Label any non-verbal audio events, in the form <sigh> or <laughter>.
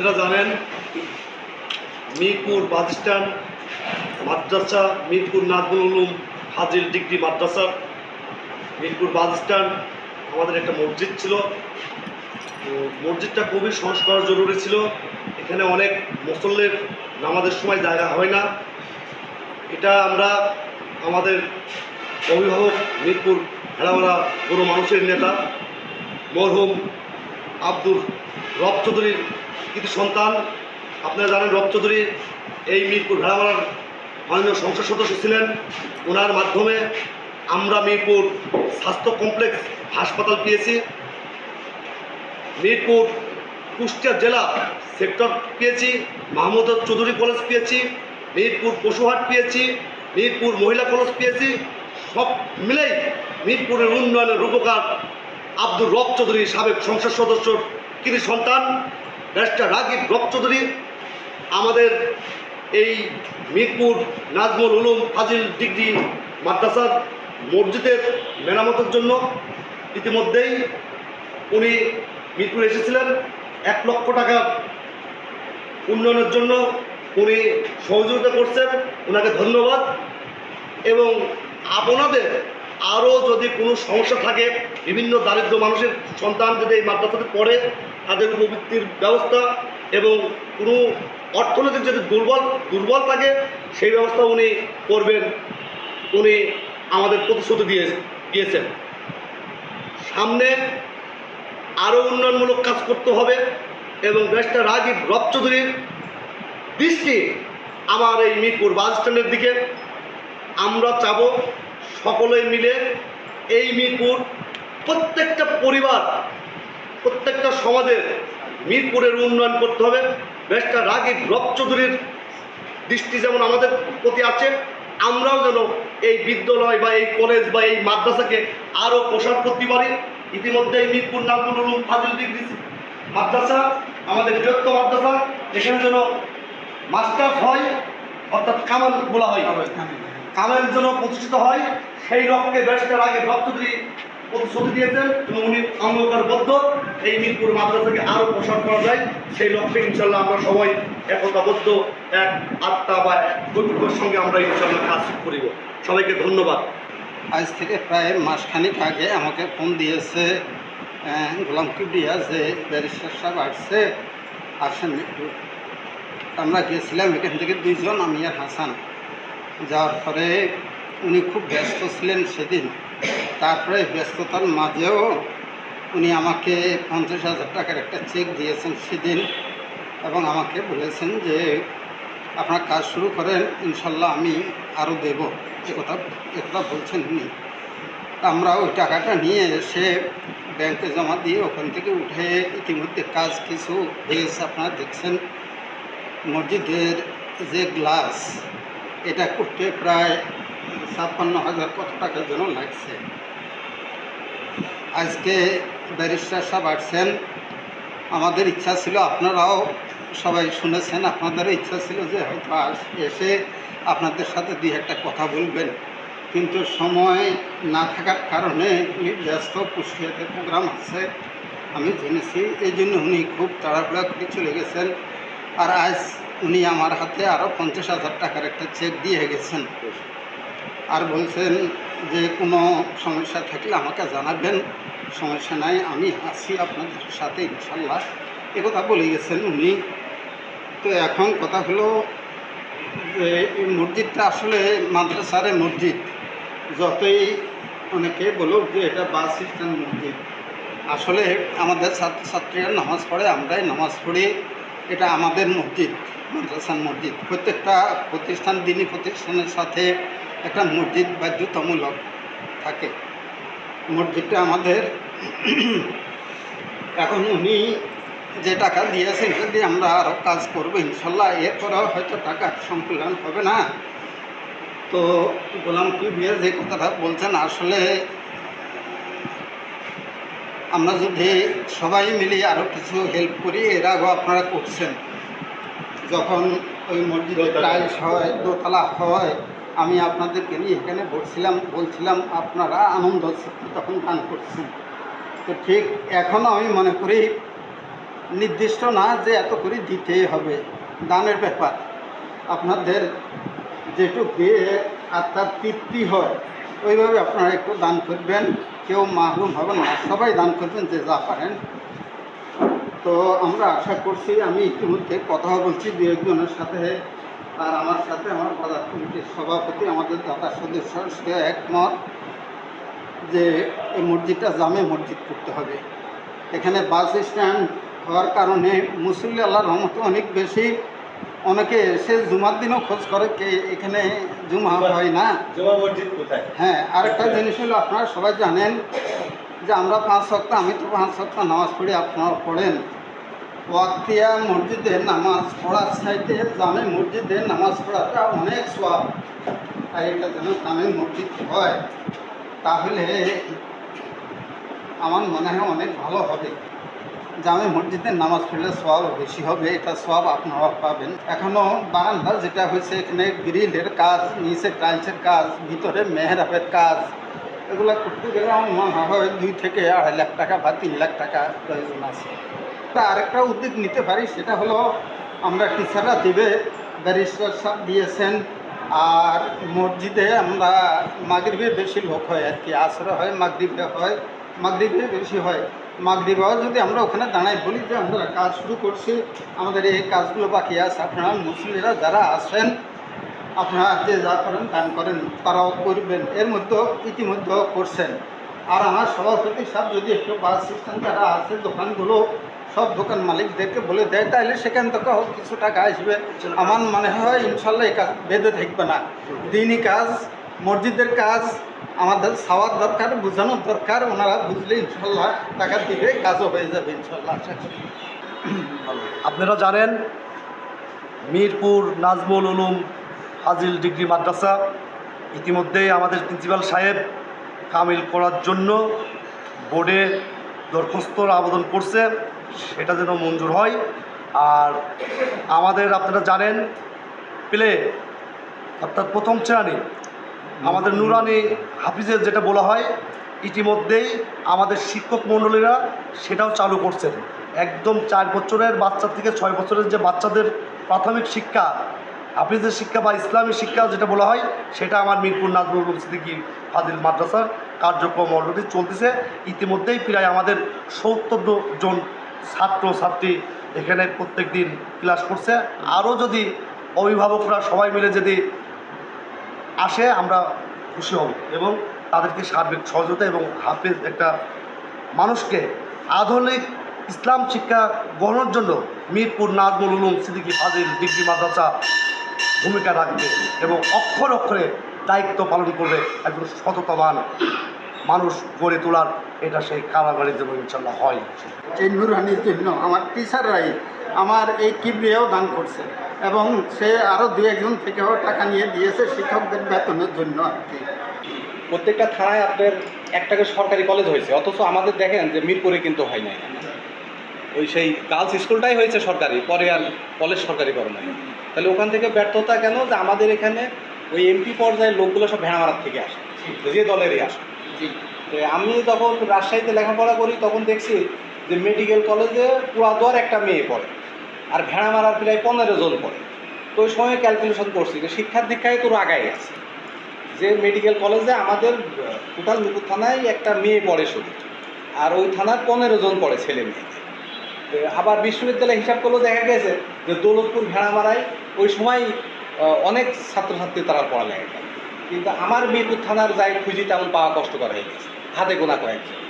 আপনারা জানেন, Mirpur bus stand, মাদ্রাসা, মিরপুর নাজমুল উলুম হাজির ডিগ্রি মাদ্রাসা। মিরপুর বাস স্ট্যান্ড আমাদের একটা মসজিদ ছিল। মসজিদটা খুবই সংস্কার জরুরি ছিল। এখানে অনেক মুসল্লির নামাজের সময় জায়গা হয় না। এটা আমরা আমাদের অভিভাবক মিরপুর ভেড়াওয়ালা বড় মানুষের নেতা মরহুম আব্দুল রব চৌধুরীর কিছু সন্তান, আপনারা জানেন রব চৌধুরী এই মিরপুর ভেড়াওয়ালার মাননীয় সংসদ সদস্য ছিলেন। ওনার মাধ্যমে আমরা মিরপুর স্বাস্থ্য কমপ্লেক্স হাসপাতাল পেয়েছি। মিরপুর কুষ্টিয়া জেলা সেক্টর পেয়েছি, মাহমুদ চৌধুরী কলেজ পেয়েছি, মিরপুর পশুহাট পেয়েছি, মিরপুর মহিলা কলেজ পেয়েছি। সব মিলেই মিরপুরের উন্নয়নের রূপকার আব্দুর রব চৌধুরী সাবেক সংসদ সদস্যর কৃতি সন্তান। ব্যারিস্টার রাগিব রব চৌধুরী, আমাদের এই মিরপুর নাজমুল উলুম ফাজিল ডিগ্রি মাদ্রাসার মসজিদের মেরামতের জন্য ইতিমধ্যেই উনি মিরপুরে এসেছিলেন। এক লক্ষ টাকা উন্নয়নের জন্য উনি সহযোগিতা করছেন। ওনাকে ধন্যবাদ। এবং আপনাদের আরও যদি কোনো সমস্যা থাকে, বিভিন্ন দারিদ্র মানুষের সন্তান যদি এই মাদ্রাসাতে পড়ে, তাদের উপবৃত্তির ব্যবস্থা এবং কোনো অর্থনৈতিক যদি দুর্বল দুর্বল থাকে, সেই ব্যবস্থা উনি করবেন, উনি আমাদের প্রতিশ্রুতি দিয়ে দিয়েছেন। সামনে আরও উন্নয়নমূলক কাজ করতে হবে এবং ব্যারিস্টার রাগিব রব চৌধুরীর দৃষ্টি আমার এই মিরপুর বাস স্ট্যান্ডের দিকে। আমরা চাবো সকলে মিলে এই মিরপুর প্রত্যেকটা পরিবার, প্রত্যেকটা সমাজের মিরপুরের উন্নয়ন করতে হবে। ব্যারিস্টার রাগিব রব চৌধুরীর দৃষ্টি যেমন আমাদের প্রতি আছে, আমরাও যেন এই বিদ্যালয় বা এই কলেজ বা এই মাদ্রাসাকে আরও প্রসার করতে পারি। ইতিমধ্যে এই মিরপুর নামপুর উলুম ফাজিল ডিগ্রি মাদ্রাসা, আমাদের বৃহত্তম মাদ্রাসা। এখানে যেন মাস্টার হয়, অর্থাৎ কামাল বলা হয়। কামের জন্য প্রতিষ্ঠিত হয়। সেই লক্ষ্যে ব্যারিস্টার আগে রক্তদ্রী প্রতিশ্রুতি দিয়েছেন এবং উনি অঙ্গীকারবদ্ধ এই মিরপুর মাদ্রাসাকে আরও প্রসার করা যায়। সেই লক্ষ্যে ইনশাল্লাহ আমরা সবাই একতাবদ্ধ, এক আত্মা বা এক ঐক্যের সঙ্গে আমরা ইনশাল্লাহ কাজ করিব। সবাইকে ধন্যবাদ। আজ থেকে প্রায় মাসখানিক আগে আমাকে ফোন দিয়েছে গোলাম কিবরিয়া যে ব্যারিস্টার সাহেব আসছে, আসেন একটু আমরা গিয়েছিলাম, এখান থেকে দুইজন, আমি আর হাসান। যাওয়ার পরে উনি খুব ব্যস্ত ছিলেন সেদিন। তারপরে ব্যস্ততার মাঝেও উনি আমাকে পঞ্চাশ হাজার টাকার একটা চেক দিয়েছেন সেদিন এবং আমাকে বলেছেন যে, আপনার কাজ শুরু করেন, ইনশাল্লাহ আমি আরও দেব। একথা একথা বলছেন উনি। আমরা ওই টাকাটা নিয়ে এসে ব্যাংকে জমা দিয়ে ওখান থেকে উঠে ইতিমধ্যে কাজ কিছু হয়েছে। আপনারা দেখছেন মসজিদের যে গ্লাস এটা করতে প্রায় ছাপ্পান্ন হাজার কত টাকার জন্য লাগছে। আজকে ব্যারিস্টার সাহেব আসছেন। আমাদের ইচ্ছা ছিল, আপনারাও সবাই শুনেছেন আপনাদেরও ইচ্ছা ছিল যে হয়তো এসে আপনাদের সাথে দুই একটা কথা বলবেন। কিন্তু সময় না থাকার কারণে উনি ব্যস্ত, কুষ্টিয়াতে প্রোগ্রাম আছে, আমি জেনেছি। এই জন্য উনি খুব তাড়াহুড়া করে চলে গেছেন। আর আজ উনি আমার হাতে আরও পঞ্চাশ হাজার টাকার একটা চেক দিয়ে গেছেন। আর বলছেন যে, কোনো সমস্যা থাকলে আমাকে জানাবেন। সমস্যা নাই, আমি আছি আপনাদের সাথে ইনশাল্লাহ। কথা বলে গেছেন উনি। তো এখন কথা হলো যে, এই মসজিদটা আসলে মাদ্রাসারে মসজিদ। যতই অনেকে বলুক যে, এটা বাস স্ট্যান্ড মসজিদ। আসলে আমাদের ছাত্রছাত্রীরা নামাজ পড়ে, আমরাই নামাজ পড়ি। এটা আমাদের মসজিদ, মাদ্রাসার মসজিদ। প্রত্যেকটা প্রতিষ্ঠান, দিনী প্রতিষ্ঠানের সাথে একটা মসজিদ বাধ্যতামূলক থাকে। মসজিদটা আমাদের <clears throat> এখন উনি যে টাকা দিয়েছেন দিয়ে আমরা আরও কাজ করব, ইনশাল্লাহ। এরপরেও হয়তো টাকা সংকুলন হবে না। তো গোলাম কিবিয়া যে কথাটা বলছেন, আসলে আমরা যদি সবাই মিলে আরও কিছু হেল্প করি এর আগেও আপনারা করছেন। যখন ওই মসজিদে টাইলস হয় দোতলা হয় আমি আপনাদেরকে নিয়ে এখানে বসছিলাম বলছিলাম আপনারা আনন্দ সত্যি তখন গান করছেন। তো ঠিক এখনও আমি মনে করি নির্দিষ্ট না যে এত করে দিতেই হবে দানের ব্যাপার। আপনাদের যেটুকু দিয়ে আত্মার তৃপ্তি হয় ওইভাবে আপনারা একটু দান করবেন। কেউ মাহরুম হবেন না। সবাই দান করবেন, যে যা পারেন। তো আমরা আশা করছি, আমি ইতিমধ্যে কথা বলছি দু একজনের সাথে। আর আমার সাথে আমার বাজার কমিটির সভাপতি, আমাদের দাতা সদস্য, সে একমত যে এই মসজিদটা জামে মসজিদ করতে হবে। এখানে বাস স্ট্যান্ড হওয়ার কারণে মুসল্লি আল্লাহ রহমত অনেক বেশি অনেকে এসে জুমার দিনও খোঁজ করে কে এখানে জুমা হয় না। জমা মসজিদ কোথায়? হ্যাঁ আরেকটা জিনিস হলো আপনারা সবাই জানেন যে আমরা পাঁচ সপ্তাহ আমি তো পাঁচ সপ্তাহ নামাজ পড়ি আপনারা পড়েন। ওয়াক্তিয়া মসজিদে নামাজ পড়ার সাইডে জামে মসজিদে নামাজ পড়াটা অনেক সব আর এটা যেন জামে মসজিদ হয় তাহলে আমার মনে হয় অনেক ভালো হবে। জামে মসজিদে নামাজ পড়লে সব বেশি হবে, এটা সব আপনারা পাবেন। এখনও বারান্দা যেটা হয়েছে, এখানে গ্রিলের কাজ নিচে টাইলসের কাজ, ভিতরে মেহরাবের কাজ, এগুলো করতে গেলে আমার মনে হয় দুই থেকে আড়াই লাখ টাকা বা তিন লাখ টাকা প্রয়োজন আছে। তা আরেকটা উদ্যোগ নিতে পারি, সেটা হলো আমরা টিচাররা দেবে, ব্যারিস্টার সাহেব দিয়েছেন, আর মসজিদে আমরা মাগরিবে বেশি লোক হয় আর কি, আসরে হয়, মাগরিবে হয়, মাগরিবে বেশি হয়। মাগরিবেও যদি আমরা ওখানে দাঁড়াই বলি যে আমরা কাজ শুরু করছি, আমাদের এই কাজগুলো বাকি আছে, আপনারা মুসলিমরা যারা আসেন আপনারা যে যা করেন, দান করেন, তারাও করবেন। এর মধ্যেও ইতিমধ্যেও করছেন। আর আমার সভাপতি সাহেব যদি একটু বাস স্ট্যান্ড যারা আছে, দোকানগুলো, সব দোকান মালিকদেরকে বলে দেয়, তাহলে সেখান থেকে হোক কিছু টাকা আসবে। আমার মনে হয়, ইনশাল্লাহ এই কাজ বেঁধে থাকবে না। দিনই কাজ, মসজিদের কাজ আমাদের সাওয়ার দরকার, বোঝানোর দরকার, ওনারা বুঝলে ইনশাল্লাহ টাকা দিবে, কাজও হয়ে যাবে ইনশাল্লাহ। আপনারা জানেন, মিরপুর নাজমুল উলুম ফাজিল ডিগ্রি মাদ্রাসা, ইতিমধ্যেই আমাদের প্রিন্সিপাল সাহেব কামিল করার জন্য বোর্ডে দরখাস্ত আবেদন করছে, সেটা যেন মঞ্জুর হয়। আর আমাদের, আপনারা জানেন, প্লে, অর্থাৎ প্রথম শ্রেণি আমাদের নুরানি হাফিজের যেটা বলা হয়, ইতিমধ্যেই আমাদের শিক্ষক মণ্ডলীরা সেটাও চালু করছেন। একদম চার বছরের বাচ্চা থেকে ছয় বছরের যে বাচ্চাদের প্রাথমিক শিক্ষা, হাফিজের শিক্ষা বা ইসলামী শিক্ষা যেটা বলা হয়, সেটা আমার মিরপুর নাজমুল সিদ্দিকী ফাজিল মাদ্রাসার কার্যক্রম অলরেডি চলতেছে। ইতিমধ্যেই প্রায় আমাদের সত্তর জন ছাত্র, ছাত্রী এখানে প্রত্যেক দিন ক্লাস করছে। আরও যদি অভিভাবকরা সবাই মিলে যদি আসে আমরা খুশি হব এবং তাদেরকে সার্বিক সহযোগিতা এবং হাফেজ একটা মানুষকে আধুনিক ইসলাম শিক্ষা গ্রহণের জন্য মিরপুর নাজমুল উলুম সিদ্দিকী ফাজিল ডিগ্রি মাদ্রাসা ভূমিকা রাখবে এবং অক্ষর অক্ষরে দায়িত্ব পালন করবে একজন সততাবান মানুষ গড়ে তোলার এটা সেই কারাগারের জন্য ইনশাল্লাহ হয়। এই নুরহানির জন্য আমার টিচাররাই আমার এই কিবরিয়াও দান করছে। এবং সে আরও দু একজন থেকেও টাকা নিয়ে দিয়েছে শিক্ষকদের বেতনের জন্য আর কি। প্রত্যেকটা থানায় আপনার একটা করে সরকারি কলেজ হয়েছে অথচ আমাদের দেখেন যে মিরপুরে কিন্তু হয় নাই। ওই সেই গার্লস স্কুলটাই হয়েছে সরকারি পরে আর কলেজ সরকারি করে নাই। তাহলে ওখান থেকে ব্যর্থতা কেন যে আমাদের এখানে ওই এমপি পর্যায়ের লোকগুলো সব ভেড়ামারার থেকে আসে যে দলেরই আসে। তো আমি যখন রাজশাহীতে লেখাপড়া করি তখন দেখছি যে মেডিকেল কলেজে পুরাদোয়ার একটা মেয়ে পড়ে। আর ভেড়া মারার প্রায় পনেরো জন পড়ে। তো ওই সময় ক্যালকুলেশন করছি যে শিক্ষার দীক্ষায় তোর আগাই আছে। যে মেডিকেল কলেজে আমাদের টোটাল মিরপুর থানায় একটা মেয়ে পড়ে শুধু। আর ওই থানার পনেরো জন পড়ে ছেলে মেয়ে। আবার বিশ্ববিদ্যালয় হিসাব করলেও দেখা গেছে যে দৌলতপুর ভেড়ামারায় ওই সময় অনেক ছাত্রছাত্রী তারা পড়ালেখা কিন্তু আমার মিরপুর থানার যাই খুঁজি তেমন পাওয়া কষ্টকর হয়ে গেছে। হাতে গোনা কয়েকজন।